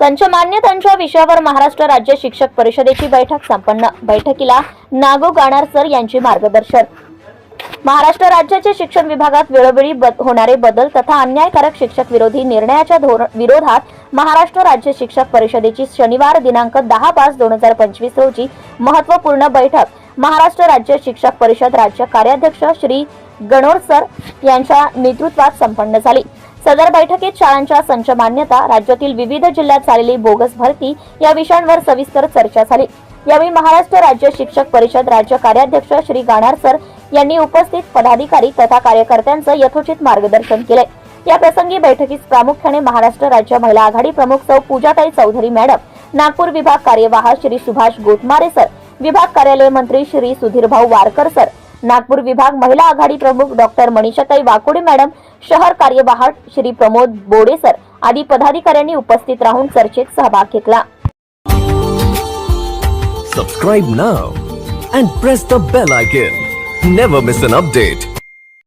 संच मान्यतांच्या विषयावर महाराष्ट्र राज्य शिक्षक परिषदेची बैठक संपन्न. बैठकीला नागो गाणार सर यांचे मार्गदर्शन. महाराष्ट्र राज्याचे शिक्षण विभागात वेळोवेळी बद- होणारे बदल तथा अन्यायकारक शिक्षक विरोधी निर्णयाच्या विरोधात महाराष्ट्र राज्य शिक्षक परिषदेची शनिवार दिनांक दहा पाच दोन हजार पंचवीस रोजी महत्त्वपूर्ण बैठक महाराष्ट्र राज्य शिक्षक परिषद राज्य कार्याध्यक्ष श्री गणोर सर यांच्या नेतृत्वात संपन्न झाली. सदर बैठकीत शाळांच्या संच मान्यता राज्यातील विविध जिल्ह्यात झालेली बोगस भरती या विषयांवर सविस्तर चर्चा झाली. यावेळी महाराष्ट्र राज्य शिक्षक परिषद राज्य कार्याध्यक्ष श्री गाणार सर यांनी उपस्थित पदाधिकारी तथा कार्यकर्त्यांचं यथोचित मार्गदर्शन केले. या प्रसंगी बैठकीस प्रामुख्याने महाराष्ट्र राज्य महिला आघाडी प्रमुख सौ पूजाताई चौधरी मॅडम नागपूर विभाग कार्यवाह श्री सुभाष गोटमारे सर विभाग कार्यालय मंत्री श्री सुधीरभाऊ वारकर सर नागपूर विभाग महिला आघाडी प्रमुख डॉक्टर मनीषाताई वाकोडे मॅडम शहर कार्यवाह श्री प्रमोद बोडेसर आदी पदाधिकाऱ्यांनी उपस्थित राहून चर्चेत सहभाग घेतला. Subscribe now and press the bell icon never miss an update